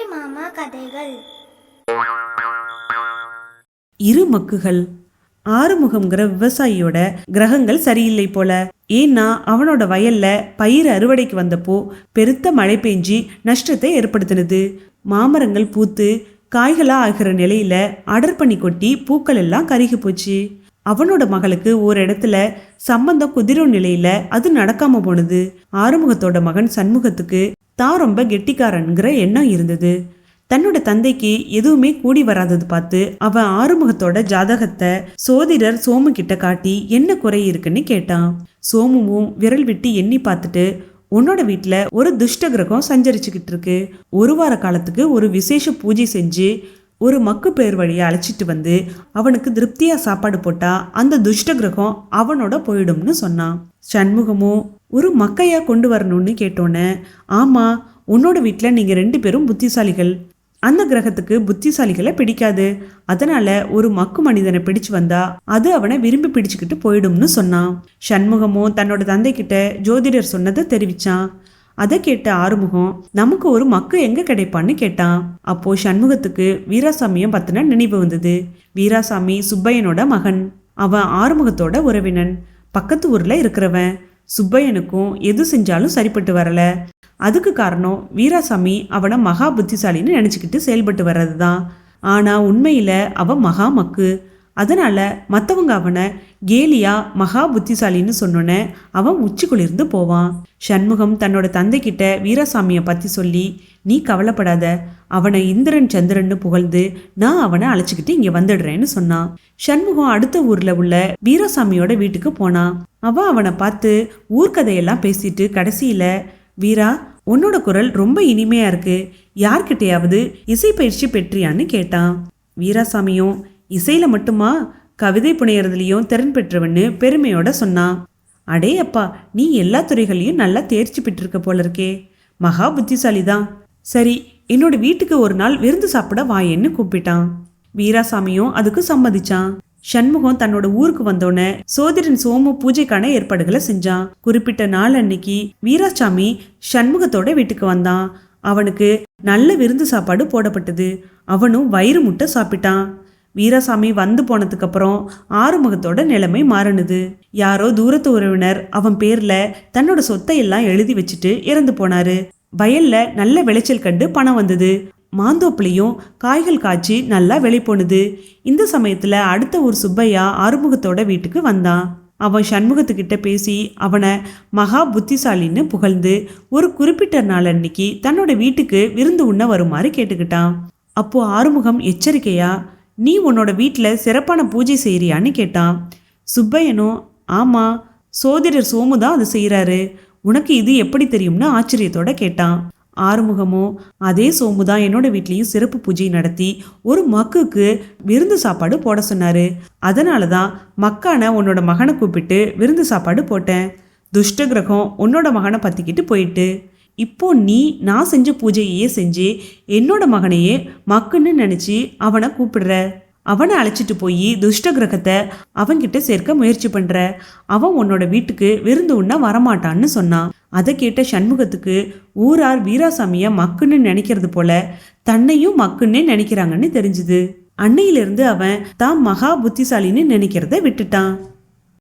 அம்புலி மாமா கதைகள். இரு மக்குகள். ஆறுமுகம்ங்கிற விவசாயியோட கிரகங்கள் சரியில்லை போல. ஏன்னா அவனோட வயல்ல பயிர் அறுவடைக்கு வந்தப்போ பெருத்த மழை பெஞ்சி நஷ்டத்தை ஏற்படுத்தினது. மாமரங்கள் பூத்து காய்களா ஆகிற நிலையில அடர் பண்ணி கொட்டி பூக்கள் எல்லாம் கருகி போச்சு. அவனோட மகளுக்கு ஒரு இடத்துல சம்பந்தம் குதிரும் நிலையில அது நடக்காம போனது. ஆறுமுகத்தோட மகன் சண்முகத்துக்கு தான் ரொம்ப கெட்டிக்காரன்கிற எண்ணம் இருந்தது. தன்னோட தந்தைக்கு எதுவுமே கூடி வராதது பார்த்து அவன் ஆறுமுகத்தோட ஜாதகத்தை சோதிடர் சோமு கிட்ட காட்டி என்ன குறை இருக்குன்னு கேட்டான். சோமுவும் விரல் விட்டு எண்ணி பார்த்துட்டு உன்னோட வீட்டில் ஒரு துஷ்ட கிரகம் சஞ்சரிச்சுக்கிட்டு இருக்கு. ஒரு வார காலத்துக்கு ஒரு விசேஷ பூஜை செஞ்சு ஒரு மக்கு பேர் வழியை அழைச்சிட்டு வந்து அவனுக்கு திருப்தியா சாப்பாடு போட்டா அந்த துஷ்ட கிரகம் அவனோட போயிடும்னு சொன்னான். சண்முகமும் ஒரு மக்கையா கொண்டு வரணும்னு கேட்டோன்னே ஆமா உன்னோட வீட்டில் நீங்க ரெண்டு பேரும் புத்திசாலிகள். அந்த கிரகத்துக்கு புத்திசாலிகளை பிடிக்காது. அதனால ஒரு மக்கு மனிதனை பிடிச்சு வந்தா அது அவனை விரும்பி பிடிச்சுக்கிட்டு போயிடும்னு சொன்னான். சண்முகமும் தன்னோட தந்தை கிட்ட ஜோதிடர் சொன்னதை தெரிவிச்சான். அதை கேட்ட ஆறுமுகம் நமக்கு ஒரு மக்கு எங்க கிடைப்பான்னு கேட்டான். அப்போ சண்முகத்துக்கு வீராசாமியும் பத்தின நினைவு வந்தது. வீராசாமி சுப்பையனோட மகன். அவன் ஆறுமுகத்தோட உறவினன். பக்கத்து ஊர்ல இருக்கிறவன். சுப்பையனுக்கும் எது செஞ்சாலும் சரிப்பட்டு வரல. அதுக்கு காரணம் வீராசாமி அவனை மகா புத்திசாலின்னு நினச்சிக்கிட்டு செயல்பட்டு வர்றது தான் ஆனால் உண்மையில் அவன் மகா மக்கு. அதனால் மற்றவங்க அவனை கேலியா மகா புத்திசாலின்னு சொன்னோன்னே அவன் உச்சி குளிர்ந்து போவான். சண்முகம் தன்னோட தந்தைக்கிட்ட வீராசாமியை பற்றி சொல்லி நீ கவலைப்படாத அவனை இந்திரன் சந்திரன்னு புகழ்ந்து நான் அவனை அழைச்சிக்கிட்டு இங்கே வந்துடுறேன்னு சொன்னான். சண்முகம் அடுத்த ஊரில் உள்ள வீராசாமியோட வீட்டுக்கு போனான். அவன் அவனை பார்த்து ஊர்க்கதையெல்லாம் பேசிட்டு கடைசியில் வீரா உன்னோட குரல் ரொம்ப இனிமையாக இருக்குது யார்கிட்டையாவது இசைப்பயிற்சி பெற்றியான்னு கேட்டான். வீராசாமியும் இசையில மட்டுமா? கவிதை புனையறதுலயும் திறன் பெற்றவன்னு பெருமையோட சொன்னான் அடே அப்பா நீ எல்லா துறைகளையும் நல்லா தேர்ச்சி பெற்றிருக்க போல இருக்கே மகா புத்திசாலி தான் சரி என்னோட வீட்டுக்கு ஒரு நாள் விருந்து சாப்பிட வாயேன்னு கூப்பிட்டான். வீராசாமியும் அதுக்கு சம்மதிச்சான். சண்முகம் தன்னோட ஊருக்கு வந்தோடனே சோதிடன் சோமு பூஜைக்கான ஏற்பாடுகளை செஞ்சான். குறிப்பிட்ட நாள் அன்னைக்கு வீராசாமி சண்முகத்தோட வீட்டுக்கு வந்தான். அவனுக்கு நல்ல விருந்து சாப்பாடு போடப்பட்டது. அவனும் வயிறு முட்டை சாப்பிட்டான். வீராசாமி வந்து போனதுக்கு அப்புறம் ஆறுமுகத்தோட நிலைமை மாறினது. யாரோ தூரத்து உறவினர் அவன் பேர்ல தன்னோட சொத்தை எல்லாம் எழுதி வச்சுட்டு இறந்து போனாரு. வயல்ல நல்ல விளைச்சல் கண்டு பணம் வந்தது. மாந்தோப்புலையும் காய்கள் காய்ச்சி நல்லா வெளி போனது. இந்த சமயத்துல அடுத்த ஒரு சுப்பையா ஆறுமுகத்தோட வீட்டுக்கு வந்தான். அவன் சண்முகத்துக்கிட்ட பேசி அவனை மகா புத்திசாலின்னு புகழ்ந்து ஒரு குறிப்பிட்ட நாள் அன்னைக்கு தன்னோட வீட்டுக்கு விருந்து உண்ண வருமாறு கேட்டுக்கிட்டான். அப்போ ஆறுமுகம் எச்சரிக்கையா நீ உன்னோட வீட்டில் சிறப்பான பூஜை செய்கிறியான்னு கேட்டான் சுப்பையனும் ஆமாம் சோதிடர் சோமு தான் அது செய்கிறாரு உனக்கு இது எப்படி தெரியும்னு ஆச்சரியத்தோட கேட்டான் ஆறுமுகமோ அதே சோமு தான் என்னோட வீட்லேயும் சிறப்பு பூஜை நடத்தி ஒரு மக்குக்கு விருந்து சாப்பாடு போட சொன்னாரு. அதனால தான் மக்கான உன்னோட மகனை கூப்பிட்டு விருந்து சாப்பாடு போட்டேன். துஷ்ட கிரகம் உன்னோட மகனை பற்றிக்கிட்டு போயிட்டு இப்போ நீ நான் செஞ்ச பூஜையையே செஞ்சு என்னோட மகனையே மக்குன்னு நினச்சி அவனை கூப்பிடுற. அவனை அழைச்சிட்டு போய் துஷ்ட கிரகத்தை அவன்கிட்ட சேர்க்க முயற்சி பண்ற. அவன் உன்னோட வீட்டுக்கு விருந்து உண்ண வரமாட்டான்னு சொன்னான். அதை கேட்ட சண்முகத்துக்கு ஊரார் வீராசாமிய மக்குன்னு நினைக்கிறது போல தன்னையும் மக்குன்னே நினைக்கிறாங்கன்னு தெரிஞ்சுது. அன்னையிலிருந்து அவன் தான் மகா புத்திசாலின்னு நினைக்கிறத விட்டுட்டான்.